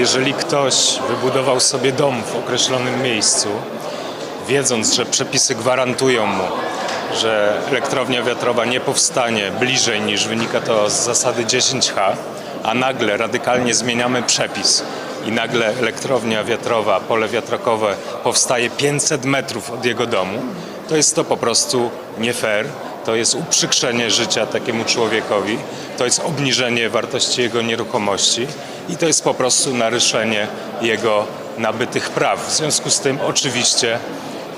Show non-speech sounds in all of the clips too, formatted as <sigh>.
Jeżeli ktoś wybudował sobie dom w określonym miejscu, wiedząc, że przepisy gwarantują mu, że elektrownia wiatrowa nie powstanie bliżej niż wynika to z zasady 10H, a nagle radykalnie zmieniamy przepis i nagle elektrownia wiatrowa, pole wiatrakowe powstaje 500 metrów od jego domu, to jest to po prostu nie fair. To jest uprzykrzenie życia takiemu człowiekowi, to jest obniżenie wartości jego nieruchomości i to jest po prostu naruszenie jego nabytych praw. W związku z tym oczywiście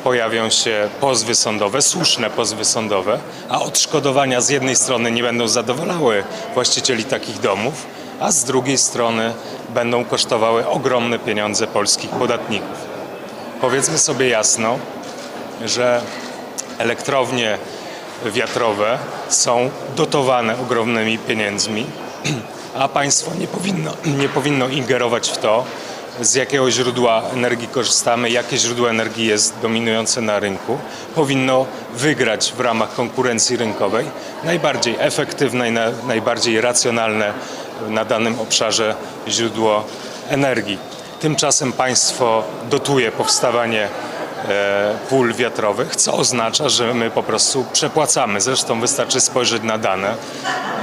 pojawią się pozwy sądowe, słuszne pozwy sądowe, a odszkodowania z jednej strony nie będą zadowalały właścicieli takich domów, a z drugiej strony będą kosztowały ogromne pieniądze polskich podatników. Powiedzmy sobie jasno, że elektrownie wiatrowe są dotowane ogromnymi pieniędzmi, a państwo nie powinno, nie powinno ingerować w to, z jakiego źródła energii korzystamy, jakie źródło energii jest dominujące na rynku. Powinno wygrać w ramach konkurencji rynkowej najbardziej efektywne i na, najbardziej racjonalne na danym obszarze źródło energii. Tymczasem państwo dotuje powstawanie e, pól wiatrowych, co oznacza, że my po prostu przepłacamy. Zresztą wystarczy spojrzeć na dane.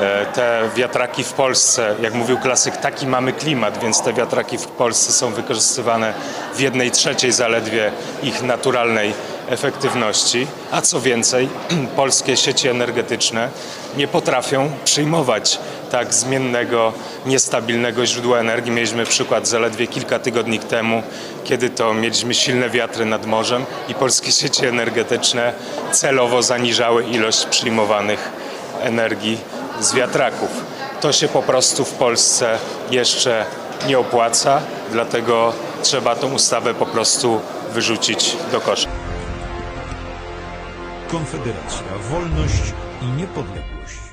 E, Te wiatraki w Polsce, jak mówił klasyk, taki mamy klimat, więc te wiatraki w Polsce są wykorzystywane w jednej trzeciej zaledwie ich naturalnej efektywności, a co więcej, <clears throat> polskie sieci energetyczne nie potrafią przyjmować tak zmiennego, niestabilnego źródła energii. Mieliśmy przykład zaledwie kilka tygodni temu, kiedy to mieliśmy silne wiatry nad morzem i polskie sieci energetyczne celowo zaniżały ilość przyjmowanych energii z wiatraków. To się po prostu w Polsce jeszcze nie opłaca, dlatego trzeba tą ustawę po prostu wyrzucić do kosza. Konfederacja, wolność i niepodległość.